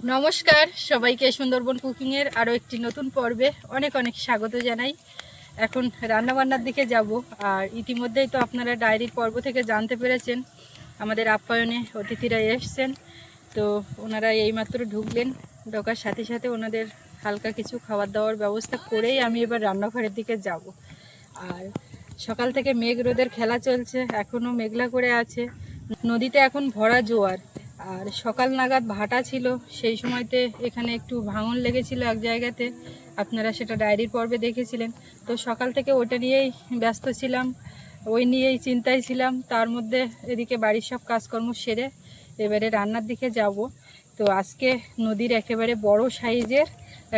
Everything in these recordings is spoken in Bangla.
নমস্কার, সবাইকে সুন্দরবন কুকিংয়ের আরও একটি নতুন পর্বে অনেক অনেক স্বাগত জানাই। এখন রান্নাবান্নার দিকে যাব, আর ইতিমধ্যেই তো আপনারা ডায়েরির পর্ব থেকে জানতে পেরেছেন, আমাদের আপ্যায়নে অতিথিরা এসছেন। তো ওনারা এইমাত্র ঢুকলেন, ঢোকার সাথে সাথে ওনাদের হালকা কিছু খাবার দাওয়ার ব্যবস্থা করেই আমি এবার রান্নাঘরের দিকে যাব। আর সকাল থেকে মেঘ রোদের খেলা চলছে এখনও মেঘলা করে আছে। নদীতে এখন ভরা জোয়ার আর সকাল নাগাদ ভাটা ছিল, সেই সময়তে এখানে একটু ভাঙন লেগেছিল এক জায়গাতে। আপনারা সেটা ডায়েরির পর্বে দেখেছিলেন। তো সকাল থেকে ওটা নিয়েই ব্যস্ত ছিলাম, ওই নিয়েই চিন্তায় ছিলাম। তার মধ্যে এদিকে বাড়ির সব কাজকর্ম সেরে এবারে রান্নার দিকে যাব। তো আজকে নদীর একেবারে বড় সাইজের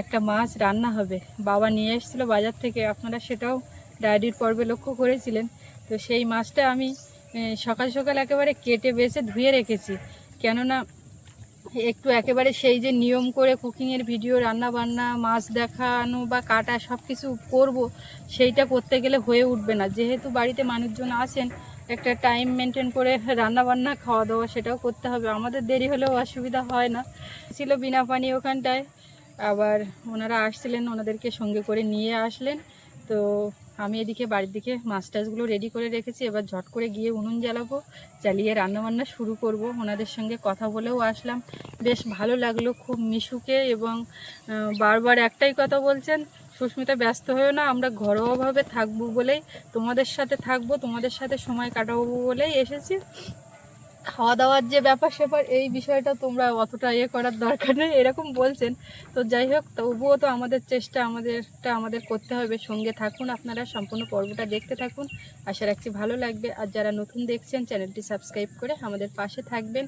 একটা মাছ রান্না হবে। বাবা নিয়ে এসেছিল বাজার থেকে, আপনারা সেটাও ডায়েরির পর্বে লক্ষ্য করেছিলেন। তো সেই মাছটা আমি সকাল সকাল একেবারে কেটে বেছে ধুয়ে রেখেছি। কেননা একটু একেবারে সেই যে নিয়ম করে কুকিংয়ের ভিডিও রান্না বান্না মাছ দেখানো বা কাটা সব কিছু করব, সেইটা করতে গেলে হয়ে উঠবে না। যেহেতু বাড়িতে মানুষজন আছেন, একটা টাইম মেনটেন করে রান্না বান্না খাওয়া দাওয়া সেটাও করতে হবে। আমাদের দেরি হলেও অসুবিধা হয় না। ছিল বিনা পানি ওখানটায়, আবার ওনারা আসছিলেন, ওনাদেরকে সঙ্গে করে নিয়ে আসলেন। তো আমি এদিকে বাড়ির দিকে মাছ টাছগুলো রেডি করে রেখেছি, এবার ঝট করে গিয়ে উনুন জ্বালাবো, জ্বালিয়ে রান্নাবান্না শুরু করব। ওনাদের সঙ্গে কথা বলেও আসলাম। বেশ ভালো লাগল খুব মিশুকে এবং বারবার একটাই কথা বলছেন, সুস্মিতা, ব্যস্ত হয়েও না, আমরা ঘরোয়াভাবে থাকব বলেই, তোমাদের সাথে থাকব, তোমাদের সাথে সময় কাটাবো বলেই এসেছি। খাওয়া দাওয়ার যে ব্যাপার স্যাপার, এই বিষয়টা তোমরা অতটা ইয়ে করার দরকার নেই। এরকম বলছেন। তো যাই হোক, তবুও তো আমাদের চেষ্টা আমাদেরটা আমাদের করতে হবে। সঙ্গে থাকুন আপনারা, সম্পূর্ণ পর্বটা দেখতে থাকুন। আশা রাখছি ভালো লাগবে। আর যারা নতুন দেখছেন, চ্যানেলটি সাবস্ক্রাইব করে আমাদের পাশে থাকবেন।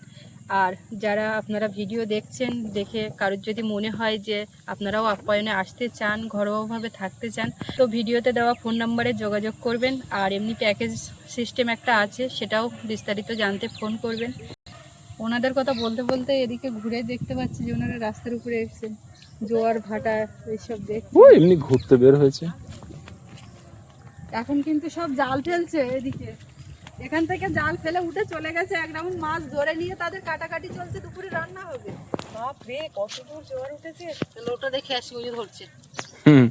আর যারা আপনারা ভিডিও দেখছেন, দেখে কারোর যদি মনে হয় যে আপনারাও আপ্যায়নে আসতে চান, ঘরোয়াভাবে থাকতে চান, তো ভিডিওতে দেওয়া ফোন নাম্বারে যোগাযোগ করবেন। আর এমনি প্যাকেজ সিস্টেম একটা আছে সেটাও বিস্তারিত জানতে ফোন করবেন। ওনাদের কথা বলতে বলতে এদিকে ঘুরে দেখতে পাচ্ছি যে ওনারা রাস্তার উপরে এসেছেন জোয়ার ভাটা এইসব দেখ এমনি ঘুরতে বের হয়েছে। এখন কিন্তু সব জাল ফেলছে এদিকে। এখান থেকে জাল ফেলে উঠে চলে গেছে এক রাউন্ড মাছ ধরে নিয়ে তাদের কাটাকাটি চলছে দুপুরে রান্না হবে। বাপ রে কত দূর জোয়ার উঠেছে। লোটা দেখে আসি ওই ধরছে। হুম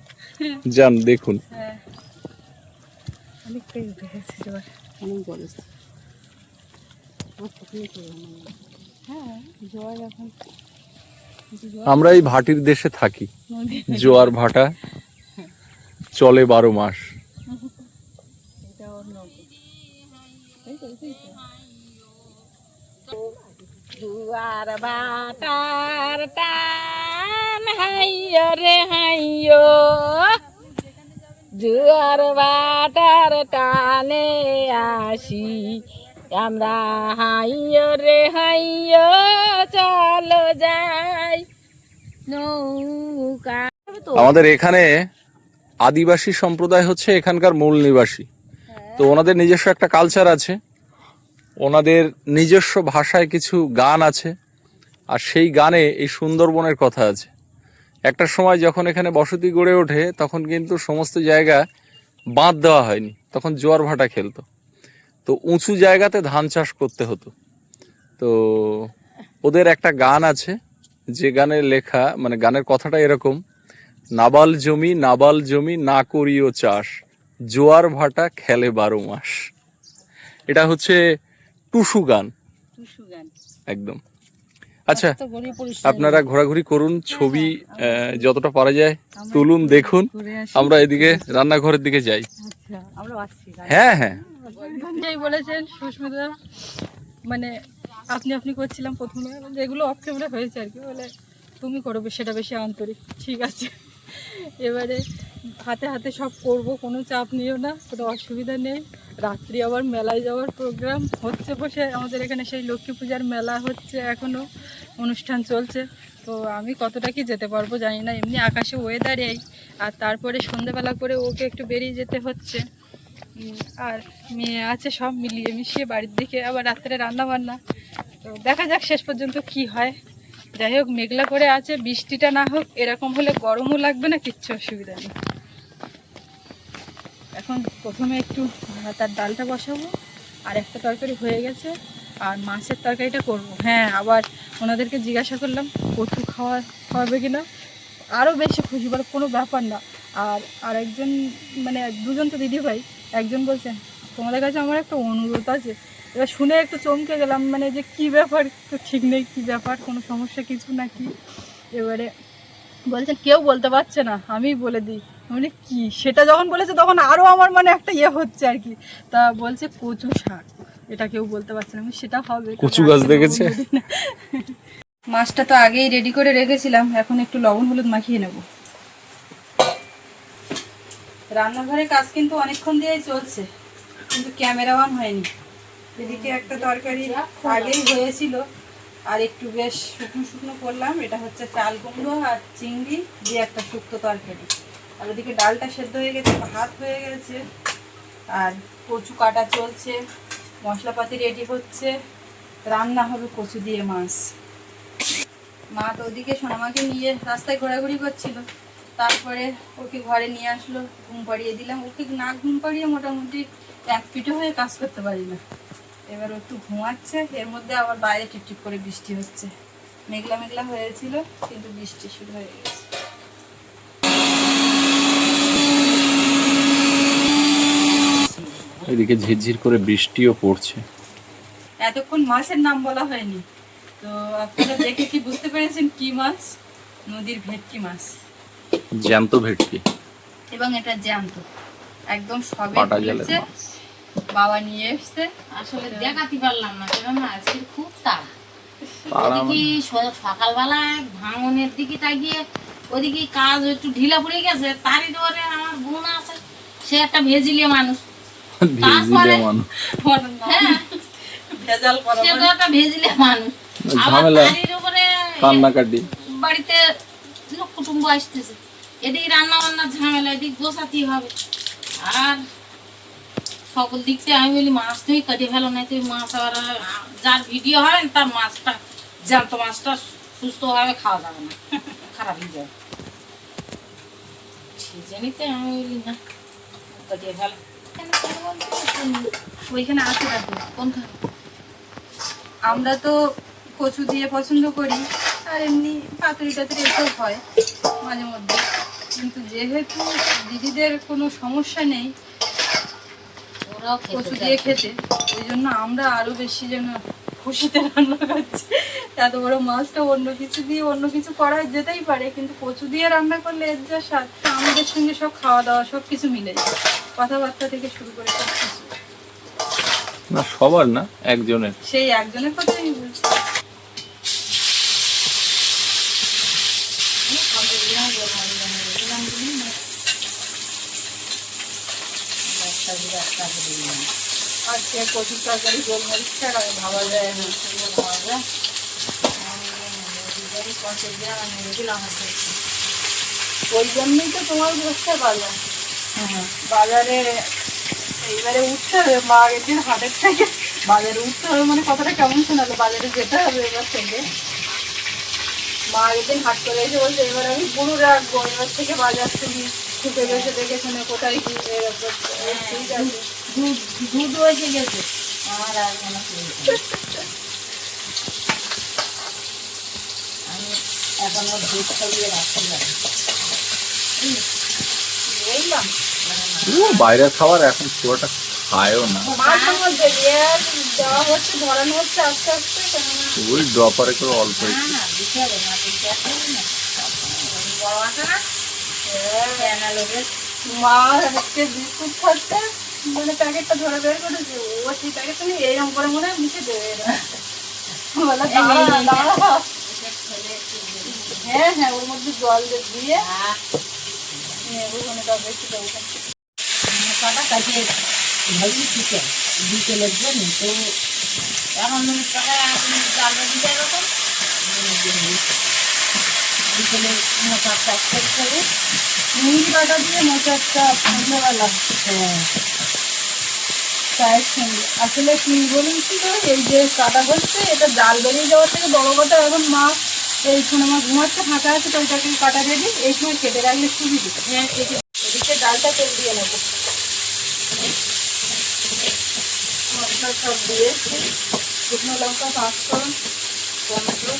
যান দেখুন। হ্যাঁ। অনেকটাই উঠে গেছে জোয়ার অনেক বড় হ্যাঁ জোয়ার এখন আমরা এই ভাটির দেশে থাকি। জোয়ার ভাটা চলে বারো মাস। দুয়ার বাটার টান হাইয় রে হাইয়। জুয়ার বাটার টানে আসি। আমরা হাইয় রে হাইয় চলো যাই। নৌকা। আমাদের এখানে আদিবাসী সম্প্রদায় হচ্ছে এখানকার মূল নিবাসী। তো ওনাদের নিজস্ব একটা কালচার আছে। ওনাদের নিজস্ব ভাষায় কিছু গান আছে। আর সেই গানে এই সুন্দরবনের কথা আছে। একটা সময় যখন এখানে বসতি গড়ে ওঠে তখন কিন্তু সমস্ত জায়গা বাঁধ দেওয়া হয়নি। তখন জোয়ার ভাটা খেলতো। তো উঁচু জায়গাতে ধান চাষ করতে হতো। তো ওদের একটা গান আছে যে গানের লেখা মানে গানের কথাটা এরকম নাবাল জমি নাবাল জমি না করিও চাষ জোয়ার ভাটা খেলে বারো মাস। এটা হচ্ছে টুসু গান। টুসু গান। একদম। আচ্ছা। আপনারা ঘোরাঘুরি করুন ছবি আহ, যতটা পারা যায় তুলুন দেখুন। আমরা এদিকে রান্নাঘরের দিকে যাই। আচ্ছা আমরা হ্যাঁ হ্যাঁ। বলেছেন সুস্মিতা মানে আপনি আপনি করছিলাম প্রথমে যেগুলো অফ ক্যামেরা হয়েছে আর কি বলে তুমি করবে সেটা বেশি আন্তরিক ঠিক আছে। এবারে হাতে হাতে সব করব, কোনো চাপ নিও না, কোনো অসুবিধা নেই। রাত্রি আবার মেলায় যাওয়ার প্রোগ্রাম হচ্ছে বসে, আমাদের এখানে সেই লক্ষ্মী পূজার মেলা হচ্ছে এখনও অনুষ্ঠান চলছে। তো আমি কতটা কি যেতে পারব জানি না, এমনি আকাশে ওয়েদার আর তারপরে সন্ধেবেলা করে ওকে একটু বেরিয়ে যেতে হচ্ছে। আর মেয়ে আছে সব মিলিয়ে মিশিয়ে বাড়ির দিকে, আবার রাত্রে রান্না বান্না তো দেখা যাক শেষ পর্যন্ত কি হয়। যাই হোক, মেঘলা করে আছে, বৃষ্টিটা না হোক, এরকম হলে গরমও লাগবে না, কিচ্ছু অসুবিধা নেই। এখন প্রথমে একটু তার ডালটা বসাবো, আর একটা তরকারি হয়ে গেছে, আর মাছের তরকারিটা করব। হ্যাঁ আবার ওনাদেরকে জিজ্ঞাসা করলাম, কচু খাওয়া খাওয়াবে কিনা? আরও বেশি খুশি, বলে কোনো ব্যাপার না। আর আর একজন মানে দুজন তো দিদি ভাই একজন বলছেন তোমাদের কাছে আমার একটা অনুরোধ আছে। এবার শুনে একটু চমকে গেলাম মানে যে কি ব্যাপার, তো ঠিক নেই, কি ব্যাপার, কোনো সমস্যা কিছু নাকি? এবারে বলছেন, কেউ বলতে পারছে না আমি বলে দিই। মানে কি? সেটা যখন বলেছে তখন আরও আমার মানে একটা ইয়ে হচ্ছে আর কি। তা বলছে কচু শাক। এটা কেউ বলতে পারছে না। সেটা হবে কচু গাছ দেখেছে? মাছটা তো আগেই রেডি করে রেখেছিলাম। এখন একটু লবণ হলুদ মাখিয়ে নেব। রান্নাঘরে কাজ কিন্তু অনেকক্ষণ দিয়েই চলছে। কিন্তু ক্যামেরা অন হয়নি। এদিকে একটা তরকারি আগেই হয়েছিল। আর একটু বেশ শুকনো শুকনো করলাম। এটা হচ্ছে চাল কুমড়ো আর চিংড়ি দিয়ে একটা শুক্তো তরকারি। আর ওদিকে ডালটা সেদ্ধ হয়ে গেছে, ভাত হয়ে গেছে, আর কচু কাটা চলছে, মশলাপাতি রেডি হচ্ছে, রান্না হবে কচু দিয়ে মাছ। মা তো ওদিকে সোনামাকে নিয়ে রাস্তায় ঘোরাঘুরি করছিল, তারপরে ওকে ঘরে নিয়ে আসলো, ঘুম পাড়িয়ে দিলাম। ওকে না ঘুম পাড়িয়ে মোটামুটি এক পিঠে হয়ে কাজ করতে পারি না। এবার একটু ঘুমাচ্ছে, এর মধ্যে আবার বাইরে টিপটিপ করে বৃষ্টি হচ্ছে। মেঘলা মেঘলা হয়েছিল, কিন্তু বৃষ্টি শুরু হয়ে গেছে। এদিকে ঝিরঝির করে বৃষ্টিও পড়ছে। এতক্ষণ মাছের নাম বলা হয়নি। তো আপনারা দেখে কি বুঝতে পেরেছেন কি মাছ? নদীর ভেটকি মাছ। জ্যান্ত ভেটকি। এবং এটা জ্যান্ত। একদম সবে জলের বাবা নিয়ে এসছে। আসলে দেখাতে পারলাম না কেন আজকে খুব তাড়া ওদিকে স- সকালবেলায় ভাঙনের দিকে তাকিয়ে ওদিকে কাজ একটু ঢিলা পড়ে গেছে তারই ধরে আমার বোন আছে। সে একটা ভেজিলিয়ে মানুষ। ভিজিলে মানুষ। হ্যাঁ। ভেজাল করা সে তো একটা ভেজিলিয়ে মানুষ? ঝামেলা। কান্নাকাটি। বাড়িতে লোক কুটুম্ব আসতেছে। এদিকে রান্না বান্নার ঝামেলা এদিকে গোছাতেই হবে। আর সকল দিক থেকে আমি বলি মাছ তুমি কেটে ফেলো না তুমি মাছ আবার যার ভিডিও হবে না, তার মাছটা জ্যান্ত মাছটা সুস্থভাবে খাওয়া যাবে না। খারাপ হয়ে যাবে আমি বলি না কেটে ফেলো? ওইখানে আছে রাখব কোনখানে? আমরা তো কচু দিয়ে পছন্দ করি আর এমনি পাতুরি টাতুরি এসব হয় মাঝে মধ্যে। কিন্তু যেহেতু দিদিদের কোনো সমস্যা নেই কচু দিয়ে খেতে ওই জন্য আমরা আরও বেশি যেন খুশিতে রান্না করছি। এত বড় মাছটা অন্য কিছু দিয়ে অন্য কিছু করা যেতেই পারে কিন্তু কচু দিয়ে রান্না করলে এর যা স্বাদ আমাদের সঙ্গে সব খাওয়া দাওয়া সব কিছু মিলে যায়। কথাবার্তা থেকে শুরু করে সব কিছু। না সবার না একজনের। সেই একজনের কথাই বলছি। আজকে কচুর তরকারি গোলমরিচ ছাড়া ভাবা যায় না ওই জন্যই তো তোমার বসতে বাজার বাজারে এইবারে উঠতে হবে মা আগের দিন হাটের থেকে। বাজারে উঠতে হবে মানে কথাটা কেমন শোনালো? বাজারে যেতে হবে এবার থেকে। মা আগের দিন হাট করে এসে বলছে এবার আমি বুড়ো রাখব এবার থেকে বাজার তুমি গেছে কোথায় দুধ দুধ হয়ে গেছে। আমার আর আমি দুধ খাইয়ে রাখতে পারি বাইরে খাবার এখন পুরোটা খায়ও না। ওই ড্রপারে করে অল্প মা হচ্ছে বিস্কুট খাচ্ছে মানে প্যাকেটটা ধরে বের করেছে। ও সেই প্যাকেটটা নিয়ে এইরকম করে মনে হয় মুখে দেবে বলে হ্যাঁ হ্যাঁ ওর মধ্যে জল দিয়ে নেব মানে তার বেশি দেবো কাটা কাটিয়ে ভাবি ঠিক বিকেলের জন্য তো এখন মানে সকালে আপনি চাল বাজি এরকম বিকেলে মোটাটা শেষ করে মুড়ি কাটা দিয়ে মোচারটা সন্ধ্যাবেলা চায়ের সঙ্গে। আসলে কি বলুন কি এই যে কাটা হচ্ছে এটা জাল বেরিয়ে যাওয়ার থেকে বড় কথা এখন মা এই সময় মা ঘুমাচ্ছে ফাঁকা আছে তো ওইটাকে কাটা রেডি এই সময় কেটে রাখলে সুবিধে হ্যাঁ এদিকে এদিকে ডালটা তেল দিয়ে নেব। মশলা সব দিয়েছি শুকনো লঙ্কা পাঁচফোড়ন টমেটো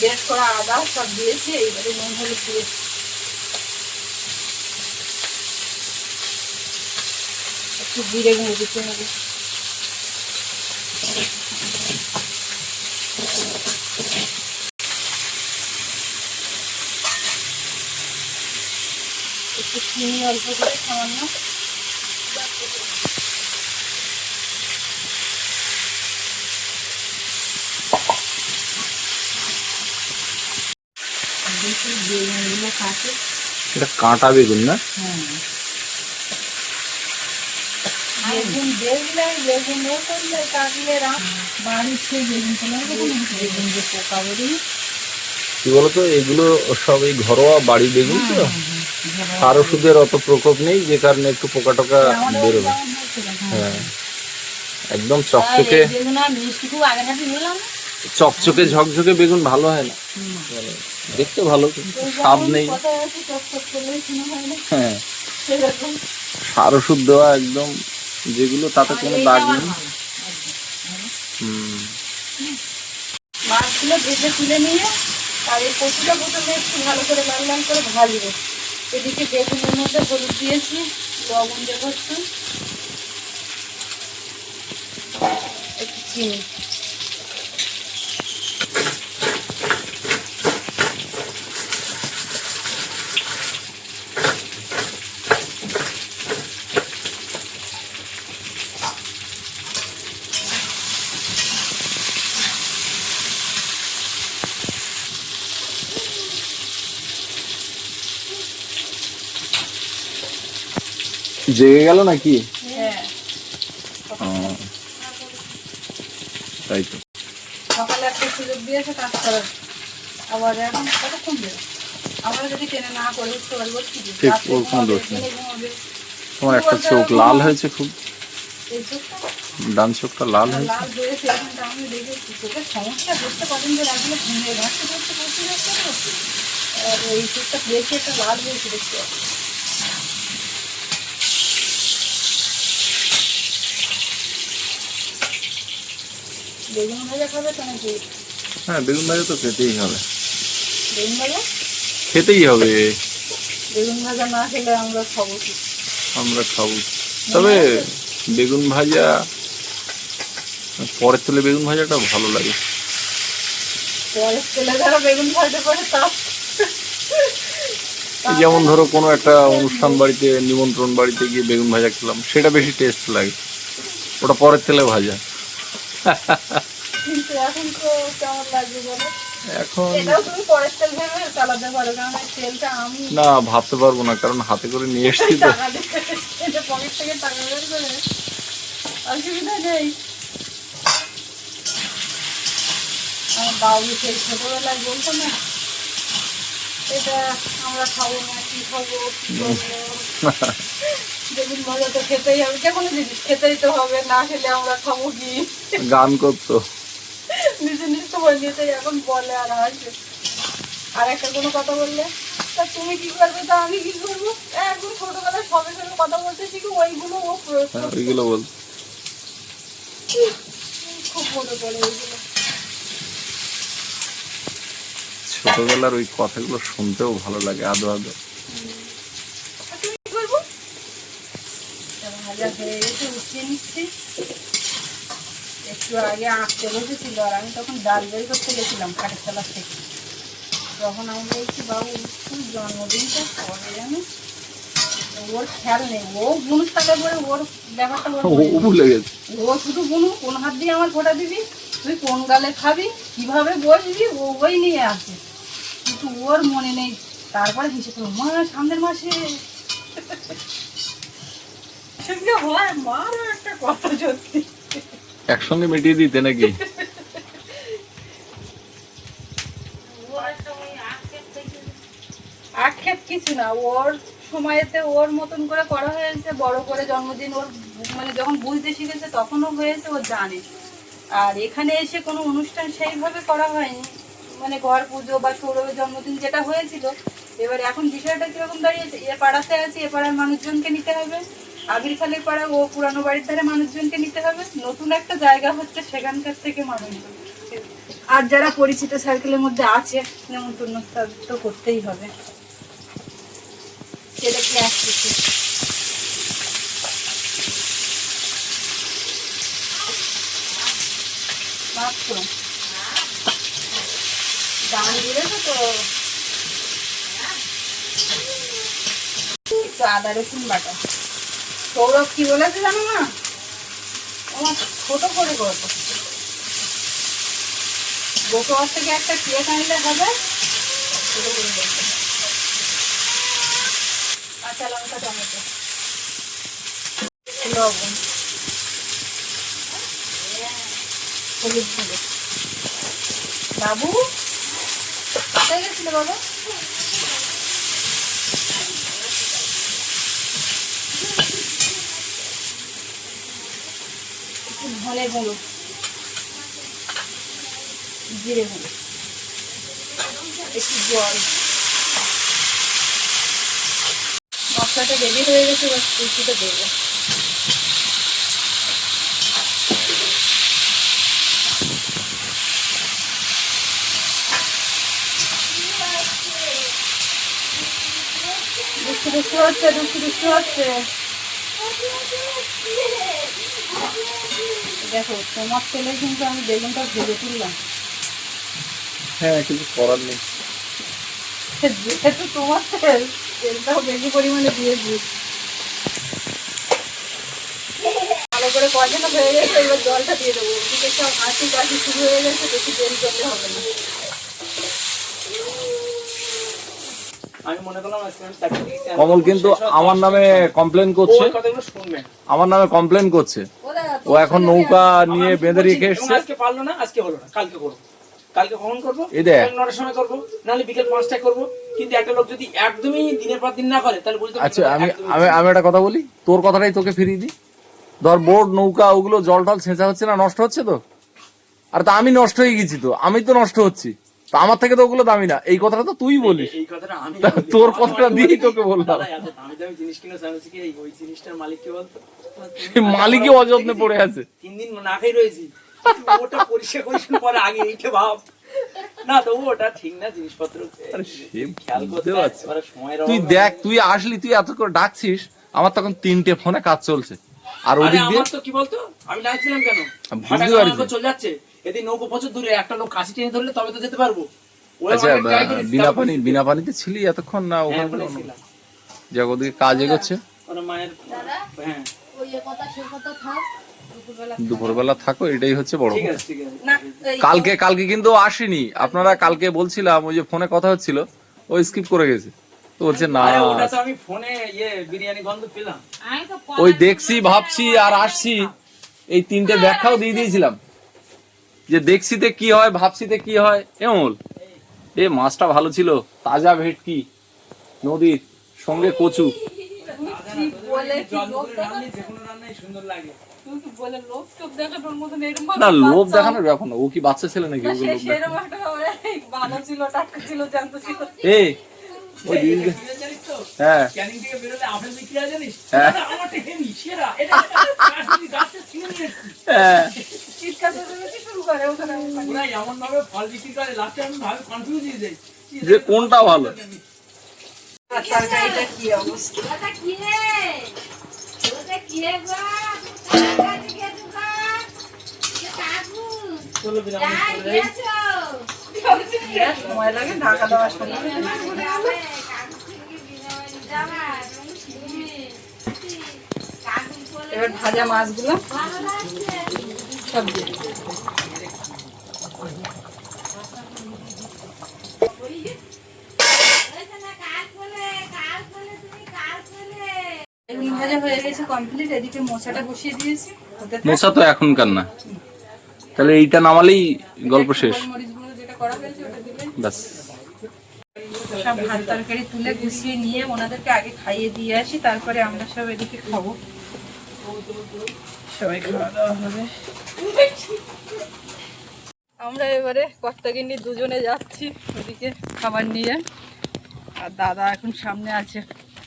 বেশ করা আদা সব দিয়েছি, এইবারে নুন, হলুদ দিয়েছি একটু জিরে গুঁড়ো দিতে হবে। একটু চিনি অল্প করে, সামান্য দেখি বেগুনগুলো কাটে এটা কাঁটা বেগুন না? বেগুন দেখলে বেগুন ও করলে কাটলে বাড়ির সেই বেগুন বেগুন যে পোকা বেরিয়ে কি বলতো এগুলো সব এই ঘরোয়া বাড়ি বেগুন তো। সার ওষুধের অত প্রকোপ নেই যে কারণে একটু পোকা টোকা বেরোবে। হ্যাঁ। একদম চকচকে। চকচকে ঝকঝকে বেগুন ভালো হয় না। মানে দেখতে ভালো, কিন্তু স্বাদ নেই। হয়। সার ওষুধ দেওয়া একদম, যেগুলো তাতে কোনো দাগ নেই। মাছগুলো নিয়ে একটু ভালো করে করে এদিকে মধ্যে হলুদ দিয়েছি, লবণ একটু চিনি। জেগে গেল নাকি? হ্যাঁ। তাই তো। সকালে একটা সুযোগ দিয়েছে কাজ করার আবার এখন কতক্ষণ দেবে আমরা যদি টেনে না করে উঠতে পারব কি দিবে? ঠিক, রাত্রে ওর কোনো ঘুমাবে, দোষ নেই। দিনে ঘুমাবে। তোমার একটা চোখ লাল হয়েছে খুব এই চোখটা ডান চোখটা লাল হয়েছে লাল হয়েছে এখানটা আমি দেখেছি চোখের সমস্যা বুঝতে পারেন যে রাখলে ঘুমিয়ে ঘাসতে করতে করতে যাচ্ছে তো আর এই চোখটা বেশি একটা লাল হয়েছে দেখতে পাচ্ছি। বেগুন ভাজা খাবে তো নাকি? হ্যাঁ বেগুন ভাজা তো খেতেই হবে। বেগুন ভাজা? খেতেই হবে। বেগুন ভাজা না খেলে আমরা খাব কি? আমরা খাব। তবে বেগুন ভাজা পরের তেলে বেগুন ভাজাটা ভালো লাগে। পরের ছেলে যারা বেগুন ভাজা করে তা যেমন ধরো কোনো একটা অনুষ্ঠান বাড়িতে নিমন্ত্রণ বাড়িতে গিয়ে বেগুন ভাজা খেলাম সেটা বেশি টেস্ট লাগে। ওটা পরের তেলে ভাজা। কিন্তু এখন তো কেমন লাগবে বলো? এখন না ভাবতে পারব না কারণ হাতে করে নিয়ে এসেছি তো। অসুবিধা নেই। আমার বাবু সেই ছোটবেলায় বলতো না এটা আমরা খাব না কি খাব বেগুন ভাজা তো খেতেই হবে যে কোনো জিনিস খেতেই তো হবে না খেলে আমরা খাব কি? গান করতো। নিজে নিজে তো এখন বলে আর আর একটা কোনো কথা বললে? তা তুমি কি করবে তা আমি কি করব? এখন ছোটবেলায় সঙ্গে কথা বলতে শিখি ওইগুলো ও প্রয়োগ হ্যাঁ ওইগুলো বল। খুব মনে পড়ে ওইগুলো। ছোটবেলার ওই কথাগুলো শুনতেও ভালো লাগে আদো আদো আর তুমি কি করব তা ভাজা হয়ে গেছে উঠিয়ে নিচ্ছি। একটু আগে আঁকতে বসেছিল আর আমি তখন ডাল বের করতে গেছিলাম কাঠের তলার থেকে। তখন আমি বলছি বাবু তুই জন্মদিনটা কবে জানো? ওর খেয়াল নেই। ও বুনুস টাকা করে ওর ব্যাপারটা ও ভুলে গেছে। ও শুধু বুনু কোন হাত দিয়ে আমার ফোটা দিবি? তুই কোন গালে খাবি? কীভাবে বসবি? ও ওই নিয়ে আসে কিন্তু ওর মনে নেই। তারপরে হিসেবে মা সামনের মাসে সঙ্গে হয় মারও একটা কথা সত্যি একসঙ্গে মিটিয়ে দিতে নাকি? আক্ষেপ কিছু না ওর সময়েতে ওর মতন করে করা হয়েছে বড় করে জন্মদিন ওর মানে যখন বুঝতে শিখেছে তখনও হয়েছে ও জানে। আর এখানে এসে কোনো অনুষ্ঠান সেইভাবে করা হয়নি। মানে ঘর পুজো বা সৌরভের জন্মদিন যেটা হয়েছিল এবার এখন বিষয়টা কীরকম দাঁড়িয়েছে? এ পাড়াতে আছে এ পাড়ার মানুষজনকে নিতে হবে। আবির খালের পাড়া ও পুরানো বাড়ির ধারে মানুষজনকে নিতে হবে। নতুন একটা জায়গা হচ্ছে সেখানকার থেকে মানুষজন। আর যারা পরিচিত সার্কেলের মধ্যে আছে, নেমন্তন্ন তো করতেই হবে। সেটা আদা রসুন বাটা। সৌরভ কি বলেছে জানো না আমার ছোট করে করব গোটোয়ার থেকে একটা কেক আনলে হবে। কাঁচা লঙ্কা, টমেটো। লবণ। হলুদ বাবু, কোথায় গেছিল বাবা ধনে গুঁড়ো জিরে গুঁড়ো একটু জল মশলাটা রেডি হয়ে গেছে এবার কুচিটা দেবো দুষ্টু দুষ্টু হচ্ছে দুষ্টু দুষ্টু হচ্ছে দেখো তোমার তেলে কিন্তু আমি বেগুনটা ভেজে তুললাম। হ্যাঁ কিছু করার নেই। যেহেতু তোমার তেল তেলটাও বেশি পরিমাণে দিয়ে দিই। ভালো করে কষানো হয়ে গেছে এবার জলটা দিয়ে দেবো। ওদিকে সব হাসি কাশি শুরু হয়ে গেছে বেশি তেল জলে হবে না। মনে কমল কিন্তু আমার নামে কমপ্লেন করছে। আমার নামে কমপ্লেন করছে। ও এখন নৌকা নিয়ে বেঁধে রেখে এসছে। আজকে পারল না আজকে হলো না কালকে করব। কালকে কখন করব? নটার সময় করব নাহলে বিকেল পাঁচটায় করব। কিন্তু একটা লোক যদি একদমই দিনের পর দিন না করে তাহলে বুঝতে আচ্ছা আমি আমি আমি একটা কথা বলি তোর কথাটাই তোকে ফিরিয়ে দিই। ধর বোর্ড নৌকা ওগুলো জল টল ছেঁচা হচ্ছে না নষ্ট হচ্ছে তো? আর তা আমি নষ্ট হয়ে গেছি তো আমি তো নষ্ট হচ্ছি। তা আমার থেকে তো ওগুলো দামি না। এই কথাটা তো তুই বলিস। তোর কথাটা দিয়েই তোকে বললাম। দামি দামি জিনিস কিনে ওই জিনিসটার মালিক কে বলতো? মালিকই অযত্নে পড়ে আছে। তিন দিন না খেয়ে রয়েছি। ওটা পরিষ্কার করিস পরে আগে এইটা ভাব। না তো ওটা ঠিক না জিনিসপত্র তুই দেখ তুই আসলি তুই এত করে ডাকছিস আমার তখন তিনটে ফোনে কাজ চলছে। আর ওদিক দিয়ে তো কি বলতো? আমি ডাকছিলাম কেন? আমি বুঝতে পারছি। চলে যাচ্ছে। এদিন নৌকো প্রচুর দূরে একটা লোক কাশি টেনে ধরলে তবে তো যেতে পারব। ওরা আচ্ছা বিনা পানি বিনা পানিতে ছিলি এতক্ষণ না হ্যাঁ, ওখানে ওদিকে কাজ এগোচ্ছে। মায়ের হ্যাঁ। দুপুরবেলা দুপুরবেলা থাকো এটাই হচ্ছে বড় কালকে কালকে কিন্তু আসেনি। আপনারা কালকে বলছিলাম ওই যে ফোনে কথা হচ্ছিল ও স্কিপ করে গেছে। তো বলছে না আরে ওটা তো আমি ফোনে ইয়ে বিরিয়ানি গন্ধ পেলাম। আমি তো ওই দেখছি ভাবছি আর আসছি। এই তিনটে ব্যাখ্যাও দিয়ে দিয়েছিলাম। যে দেখছিতে কি হয় ভাবছিতে কি হয় এমন এ মাছটা ভালো ছিল তাজা ভেটকি নদীর সঙ্গে কচু। বলে কি জল লোক যে কোনো রান্নাই সুন্দর লাগে। তুমি কি বলে লোক চোখ দেখানোর মতন এরকম না লোভ দেখানোর ব্যাপার না ও কি বাচ্চা ছেলে নাকি? ওকে লোভ সেরকম একটা ওই ছিল টাটকা ছিল জ্যান্ত ছিল। এই ওই দিদিকে তুই জানিস তো হ্যাঁ। ক্যানিং থেকে বেরোলে আপেল বিক্রি হয় জানিস? হ্যাঁ। দাদা, সেরা। এটা কাশ্মীরি গাছটা ছিঁড়ে নিয়ে হ্যাঁ। চিৎকার চেঁচামেচি শুরু করে ওখানে। এমন ভাবে ফল বিক্রি করে লাস্টে আমি ভাবে কনফিউজ হয়ে যাই। যে কোনটা ভালো? তরকারিটা কি অবস্থা? সময় লাগে ঢাকা দেওয়ার সময়। এবার ভাজা মাছগুলো। সব দিয়ে দিই। ওইটা না কাল বলে কাল বলে তুমি কাল বলে বেগুন ভাজা হয়ে গেছে কমপ্লিট এদিকে মশাটা বসিয়ে দিয়েছি। মশা তো এখনকার না। তাহলে এইটা নামালেই গল্প শেষ। ব্যাস। সব ভাত তরকারি তুলে গুছিয়ে নিয়ে ওনাদেরকে আগে খাইয়ে দিয়ে আসি তারপরে আমরা সব এদিকে খাব। সবাই খাওয়া দাওয়া হবে। আমরা এবারে কর্তাগিন্নি দুজনে যাচ্ছি ওদিকে খাবার নিয়ে। আর দাদা এখন সামনে আছে।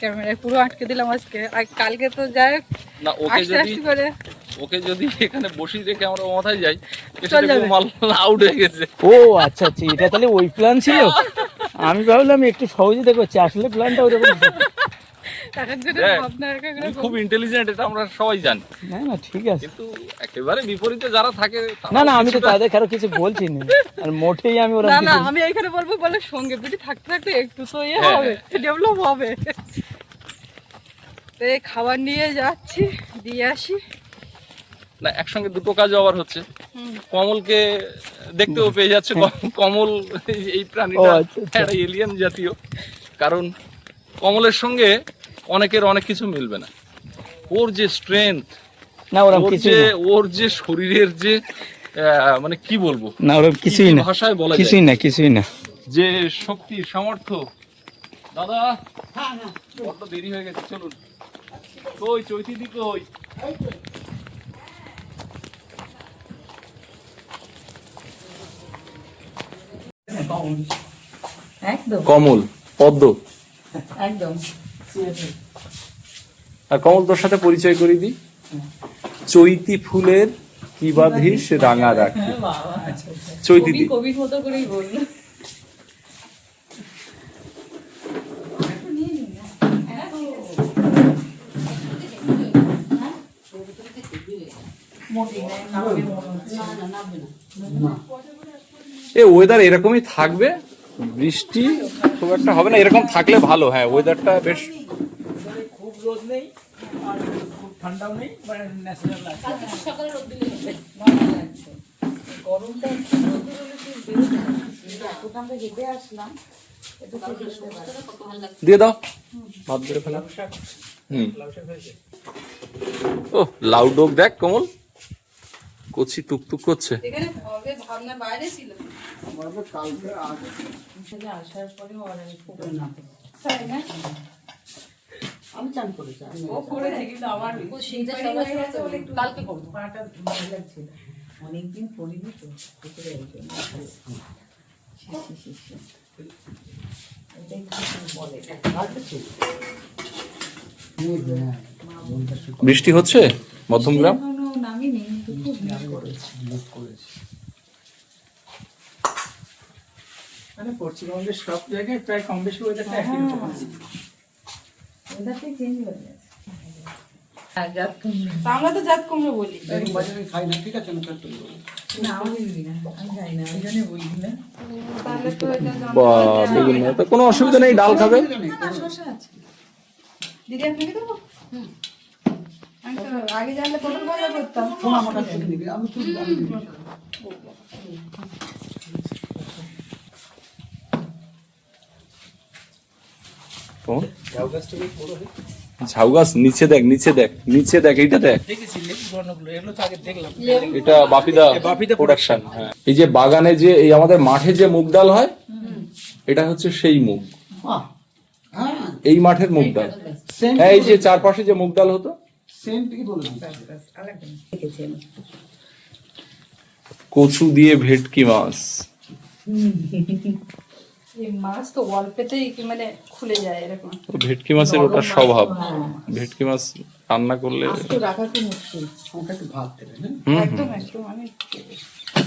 ক্যামেরায় পুরো আটকে দিলাম আজকে। আর কালকে তো যাই না ওকে যদি করে। ওকে যদি এখানে বসিয়ে রেখে আমরা মাথায় যাই চল যাবে। মাল আউট হয়ে গেছে। ও আচ্ছা আচ্ছা এটা তাহলে ওই প্ল্যান ছিল? আমি ভাবলাম একটু সহজে দেখো আসলে প্ল্যানটা ওরকম। খুব ইন্টেলিজেন্ট এটা আমরা সবাই জানি। না না ঠিক আছে। কিন্তু একেবারে বিপরীতে যারা থাকে না না আমি তো তাদের কারও কিছু বলছি না। আর মোটেই আমি ওরা না না আমি এখানে বলব বলে সঙ্গে দুটি থাকতে থাকতে একটু তো ইয়ে হবে ডেভেলপ হবে। তো এই খাবার নিয়ে যাচ্ছি দিয়ে আসি। না একসঙ্গে দুটো কাজ আবার হচ্ছে। কমলকে দেখতেও পেয়ে যাচ্ছে কমল এই প্রাণীটা আচ্ছা, আচ্ছা। একটা এলিয়ান জাতীয়। কারণ কমলের সঙ্গে অনেকের অনেক কিছু মিলবে না। ওর যে স্ট্রেংথ না ওরকম ওর যে ওর যে শরীরের যে মানে কি বলব? না ওরকম কিছুই না। ভাষায় বলা কিছুই না কিছুই না। যে শক্তি সামর্থ্য। দাদা বড্ড দেরি হয়ে গেছে চলুন। কই চৈতি দি কই? একদম। কমল পদ্ম। একদম। আর কমল তোর সাথে পরিচয় করে দিই। চৈতি ফুলের কি সে রাঙা রাখি। চৈতি দি কবির মতো করেই বলল। এ ওয়েদার এরকমই থাকবে বৃষ্টি খুব একটা হবে না এরকম থাকলে ভালো হ্যাঁ ওয়েদারটা বেশ রোদ নেই আর খুব ঠান্ডাও নেই মানে ন্যাচারাল আছে। গরমটা এতক্ষণ হেঁটে আসলাম। দিয়ে দাও। ভাত বেড়ে ফেলা। হুম। ও লাউ ডোক দেখ কমল। কচি টুকটুক করছে। এখানে হবে ভাবনা বাইরে ছিল। থেকে আসার পরে আর আমি চান করেছি আমি ও করেছে কিন্তু আমার সবার সময় একটু কালকে করব। পাটা ভালো লাগছে না। অনেকদিন করিনি তো বৃষ্টি হচ্ছে? মধ্যমগ্রাম মানে পশ্চিমবঙ্গের সব জায়গায় প্রায় কম বেশি ওয়েদারটা একই রকম আছে ওয়েদারটাই চেঞ্জ হয়ে গেছে তা আমরা তো জাত কুমড়ো বলি। না আমি বলি। আমি খাই না তো কোনো অসুবিধা নেই ডাল খাবে। দিদি আপনাকে দেবো? তো আগে জানলে পটল ভাজা করতাম। কমল ঝাউ গাছ নিচে দেখ নিচে দেখ নিচে দেখ এইটা দেখ। এটা বাপিদা বাপিদা প্রোডাকশন হ্যাঁ। এই যে বাগানে যে এই আমাদের মাঠে যে মুগ ডাল হয় এটা হচ্ছে সেই মুগ। এই মাঠের মুগ ডাল। হ্যাঁ এই যে চারপাশে যে মুগ ডাল হতো। কচু দিয়ে ভেটকি মাছ। এই মাছ তো অল্পেতেই মানে খুলে যায় এরকম। ভেটকি মাছের ওটা স্বভাব। ভেটকি মাছ রান্না করলে রাখা খুব মুশকিল হুম একদম একদম আমি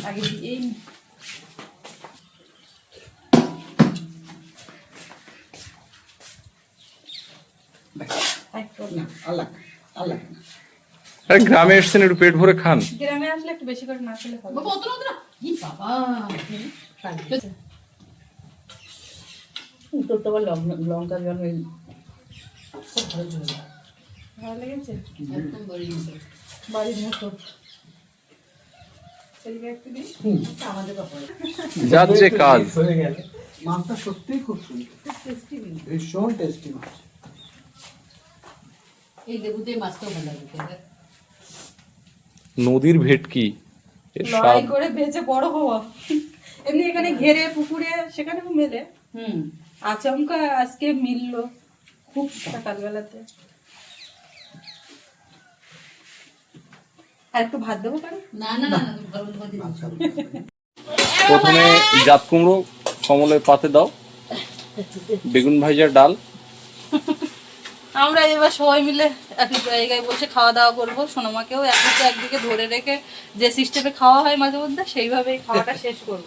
আগে আরে গ্রামে এসছেন একটু পেট ভরে খান। গ্রামে আসলে একটু বেশি করে না খেলে হবে। তোর তো আবার লঙ্কা- জল ওই খুব ভালো লেগেছে? একদম বাড়ির মতো। বাড়ির মতো। এদিকে একটু দিই। আচ্ছা, আমাদের ব্যাপারে যার যে কাজ। মাছটা সত্যিই খুব সুন্দর। টেস্টি ভীষণ টেস্টি মাছ। এই মাছটাও ভালো লাগে নদীর ভেটকি লড়াই করে বেঁচে বড় হওয়া। এমনি এখানে ঘেরে পুকুরে সেখানে মেলে। হুম। আচমকা আজকে মিললো খুব সকালবেলাতে। আর একটু ভাত দেবো পারে না না না না, ভালো ভালো দিবি। প্রথমে জাত কুমড়ো কমলের পাতে দাও। বেগুন ভাজার ডাল। আমরা এবার সবাই মিলে এক জায়গায় বসে খাওয়া দাওয়া করব। সোনামাকেও একদিকে একদিকে ধরে রেখে যে সিস্টেমে খাওয়া হয় মাঝে মধ্যে সেইভাবেই খাওয়াটা শেষ করব।